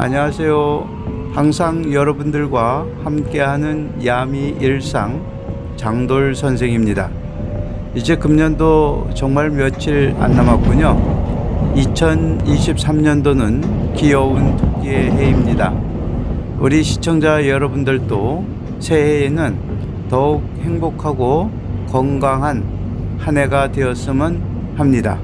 안녕하세요. 항상 여러분들과 함께하는 야미 일상 장돌 선생입니다. 이제 금년도 정말 며칠 안 남았군요. 2023년도는 귀여운 토끼의 해입니다. 우리 시청자 여러분들도 새해에는 더욱 행복하고 건강한 한 해가 되었으면 합니다.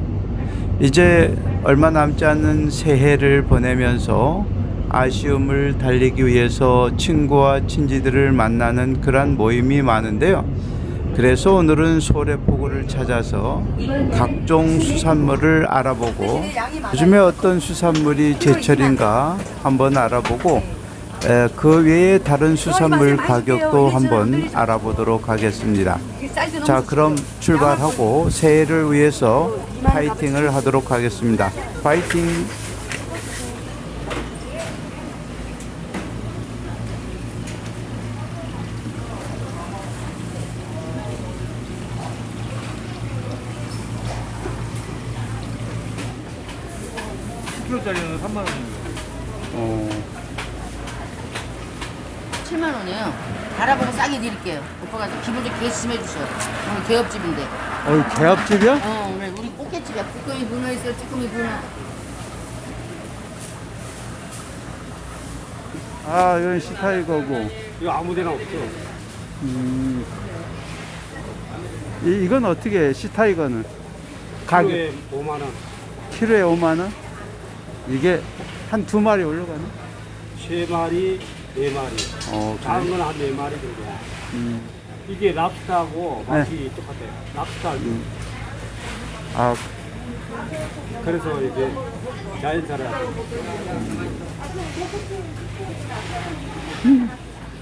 이제 얼마 남지 않은 새해를 보내면서 아쉬움을 달리기 위해서 친구와 친지들을 만나는 그러한 모임이 많은데요. 그래서 오늘은 소래포구를 찾아서 각종 수산물을 알아보고 요즘에 어떤 수산물이 제철인가 한번 알아보고 에, 그 외에 다른 수산물 가격도 한번 알아보도록 하겠습니다. 자, 그럼 출발하고 새해를 위해서 파이팅을 하도록 하겠습니다. 파이팅! 킬로짜리는 3만 원입니다. 어, 7만 원이에요. 알아보고 싸게 드릴게요. 오빠가 기분 좋게 좀 해주셔. 오늘 개업집인데. 어, 개합집이야? 어, 오늘 우리 꽃게집이야. 쭈꾸미 문어 있어요. 쭈꾸미 문어. 아, 이건 시타이 거고. 이거 아무 데나 없어. 음. 이, 이건 어떻게 해? 시타이거는? 가격 키로에 5만 원. 키로에 5만 원? 이게 한 두 마리 올라가네? 세 마리, 네 마리. 어, 작은 그래. 건한 네 마리 정도. 음. 이게 랍스타하고 맛이 똑같아요. 랍스타. 아, 그래서 이게 자연사를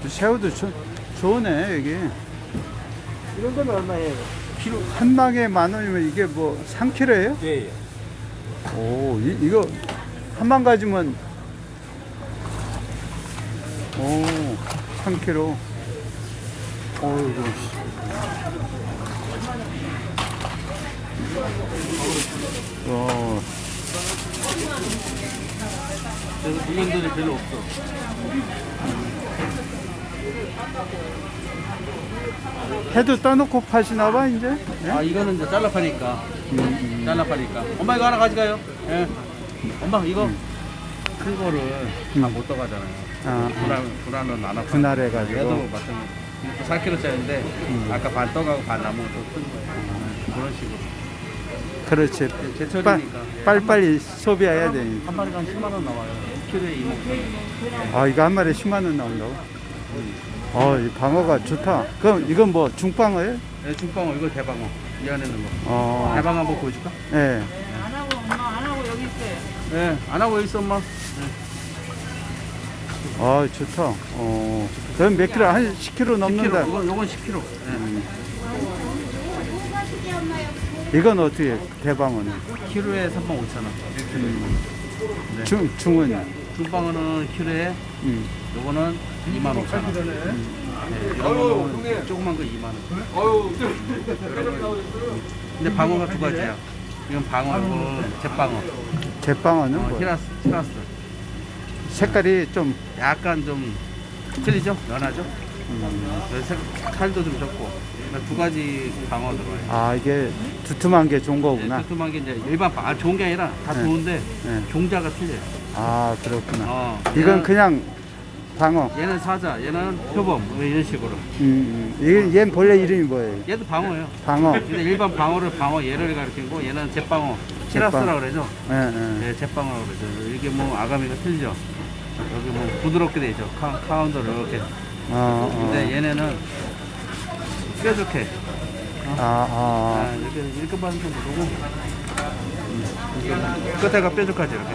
새우도 좋, 좋네, 여기. 이런 건 얼마예요? 키로, 한 망에 만 원이면 이게 뭐 3kg예요? 예, 예. 오, 이, 이거 한망 가지면 오, 3kg. 어이구. 어, 그래서 물건들이 별로 없어. 해도 떠놓고 파시나 봐, 이제? 예? 아 이거는 이제 잘라 파니까 음, 잘라 파니까 엄마 이거 하나 가져가요 예 엄마 이거 큰 거를 다못 떠가잖아요. 아, 분할 분할은 안 하고. 분할해 가지고. 얘도 마찬가지. 4kg짜리인데 아까 반 떠가고 반 남은 거큰 거예요 그런 식으로. 그렇지. 빨, 제철이니까. 빨리빨리 소비해야 되니까. 한 마리가 한 10만 원 나와요. 1kg에 2만 원 아, 이거 한 마리에 10만 원 나온다고? 어, 이 방어가 좋다. 그럼 이건 뭐 중방어예요? 네, 중방어. 이거 대방어. 이 안에 있는 거 어, 대방어 한번 보여줄까? 예. 네, 안 하고 있어 엄마 아, 좋다. 어, 그럼 몇 킬로? 한 10킬로 10kg 넘는다. 이건, 이건 10kg 네. 이건 어떻게 해? 대방어는? 키로에 3만 5천 원 네. 중, 중은? 중방어는 키로에 음. 요거는 2만 5천 원. 네, 요거는 조그만 거 2만 원. 근데 방어가 두 가지야. 이건 방어고 제방어. 제방어는 어, 뭐? 히라스, 히라스. 색깔이 좀, 약간 좀 틀리죠? 연하죠? 음, 그래서 색- 살도 좀 적고. 그러니까 두 가지 방어 들어가요. 아, 이게 두툼한 게 좋은 네, 거구나. 두툼한 게 이제 일반 방, 아, 좋은 게 아니라 다 네. 좋은데 네. 종자가 틀려요. 아, 그렇구나. 어, 이건 그냥 방어. 얘는 사자, 얘는 표범, 뭐 이런 식으로. 음, 음. 이게 얘는 본래 이름이 뭐예요? 얘도 방어예요. 방어. 근데 일반 방어를 방어 얘를 가리키고 얘는 제방어 시라스라 그러죠. 예, 예. 네, 제방어라 그러죠. 이게 뭐 아가미가 틀리죠. 여기 뭐 부드럽게 되죠. 카, 카운터를 이렇게. 어, 어. 근데 얘네는 뾰족해. 아, 아, 아, 이렇게 이렇게 봐서 좀 보고 이렇게 끝에가 뾰족하죠. 이렇게.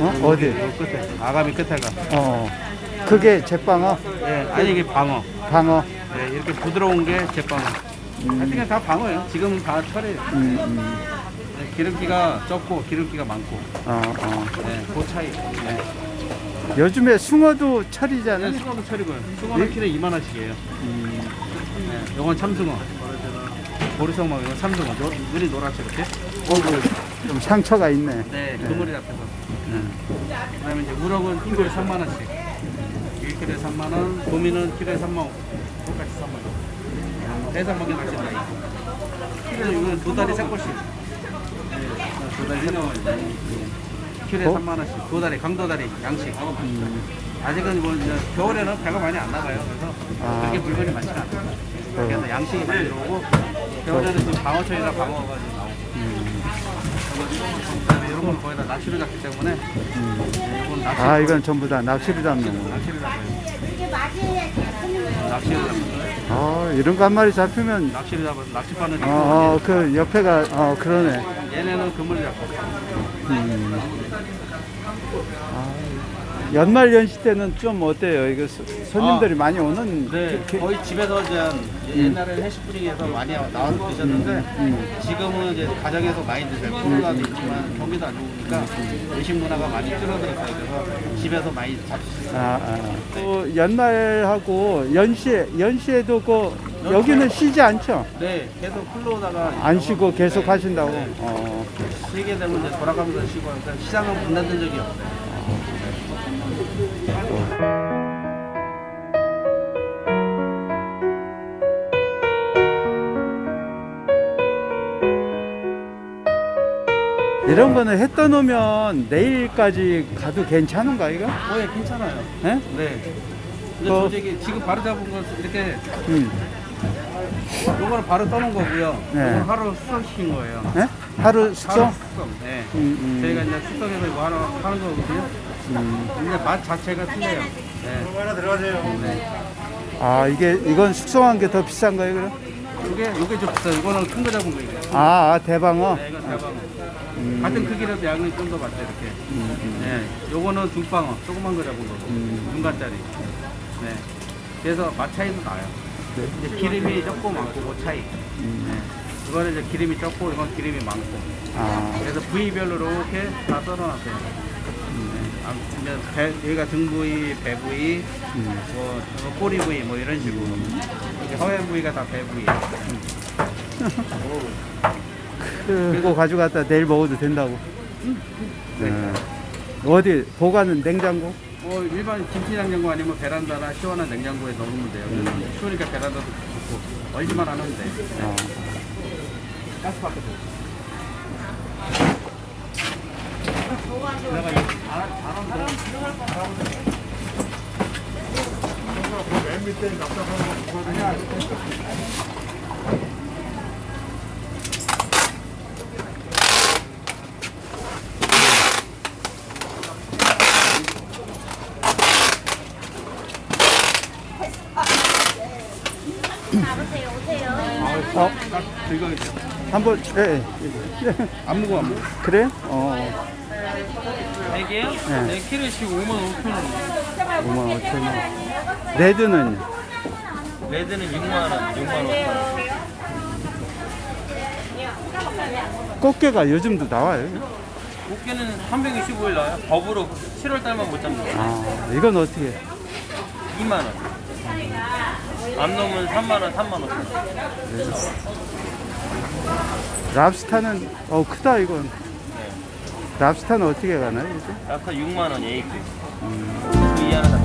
어? 어디? 요 끝에 아가미 끝에가. 어. 그게 제방어? 예, 아니 이게 방어. 방어? 예, 이렇게 부드러운 게 제방어. 하여튼 그냥 다 방어예요. 지금은 다 철이에요. 음, 음. 예, 기름기가 적고 기름기가 많고. 어, 어. 네, 그 차이. 네. 요즘에 숭어도 철이잖아. 네, 숭어도 철이고요. 숭어는 키로에 2만 원씩이에요. 음. 네, 요건 참숭어. 보리성막 이건 참숭어. 노, 눈이 노랗죠 이렇게. 어이구. 좀 상처가 있네. 네, 그물이 잡혀서. 그다음에 이제 우럭은 키로에 3만 원씩. 1kg에 3만 원, 도미는 키로에 3만 원. 똑같이 3만 원. 해산 먹이 낚시다. 키로 이거는 도다리 새꼬시. 네, 도다리 새꼬시. 키로에 어? 3만 원씩. 도다리, 강도다리, 양식. 아직은 뭐 이제 겨울에는 배가 많이 안 나가요. 그래서 아. 그렇게 물건이 많지 않아요. 그래서 양식이 많이 들어오고 겨울에는 방어철이라 방어가 나오고. 그다음에 이런 건 거의 다 낚시로 잡기 때문에 네, 이건 낚시 아, 이건 전부 다 낚시로 잡는 거. 낚시로 잡아요. 낚시로 잡는 거예요. 아, 이런 거 한 마리 잡히면, 낚시로 잡아서 낚시바늘 어, 어, 그 옆에가, 어, 그러네. 얘네는 그물 잡고 음. 아, 연말 연시 때는 좀 어때요? 이거 소- 손님들이 많이 오는. 네, 그- 거의 집에서 이제 옛날에는 회식 분위기에서 많이 나와서 드셨는데 음. 지금은 이제 가정에서 많이 드세요. 코로나도 있지만 경기도 안 좋으니까 외식 문화가 많이 줄어들었어요. 그래서 집에서 많이 잡수시고 아, 아. 또 연말하고 연시에, 연시에도 그, 여기는 쉬지 않죠? 네, 계속 흘러오다가 안 쉬고 계속 네, 하신다고? 네. 어. 세계 되면 이제 돌아가면서 쉬고 하니까 시장은 문 닫은 적이 없어요. 이런 거는 해 떠놓으면 내일까지 가도 괜찮은가, 이거? 어, 예, 괜찮아요. 예? 네. 근데 어. 솔직히 지금 바로 잡은 건 이렇게 음. 요거는 바로 떠는 거고요. 네. 요거는 하루 숙성시킨 거예요. 예? 하루 숙성? 하루 숙성. 네. 음, 음. 저희가 이제 숙성해서 이거 하나 하는 거거든요. 음. 근데 맛 자체가 틀려요. 네. 하나 들어가세요. 네. 아, 이게, 이건 숙성한 게 더 비싼 거예요, 그럼? 요게 요게 좀 비싸요. 이거는 큰 거 잡은 거예요. 아, 아 대방어? 네, 이건 대방. 음. 같은 크기라도 양이 좀 더 많죠 이렇게. 음, 음. 네. 요거는 중방어, 조그만 거 잡은 거고. 음. 중간짜리. 네. 그래서 맛 차이도 나요. 네. 이제 기름이 적고 많고 그 차이. 음. 네. 이거는 이제 기름이 적고 이건 기름이 많고. 아, 그래서 부위별로 이렇게 다 썰어놨어요. 네. 아, 이제 배, 여기가 등 부위, 배 부위, 음. 뭐 이거 꼬리 부위 뭐 이런 식으로. 이렇게 허연 부위가 다 배 부위. 그거 가져갔다 내일 먹어도 된다고? 네. 네. 어디, 보관은 냉장고? 뭐 일반 김치 냉장고 아니면 베란다나 시원한 냉장고에 넣으면 돼요. 음. 추우니까 베란다도 좋고 얼지만 안 하면 돼. 어. 가스밖에 돼. 내가 이 바람 바람 들어. 어, 즐 거우세요. 한번, 예, 예. 안 무거 안 무거. 그래? 어, 이게요? 네. 네. 키로씩 5만 5천 원. 5만 5천 원. 레드는? 레드는 6만 원, 6만 5천 원. 꽃게가 요즘도 나와요. 꽃게는 365일 나와요. 법으로 7월 달만 못 잡는 거예요. 아, 이건 어떻게? 해? 2만 원. 안 넘으면 3만 원, 3만 5천 원. 랍스타는, 어, 크다, 이건. 네. 랍스타는 어떻게 가나요, 이게? 아까 6만 원 A급. 그 이하는 다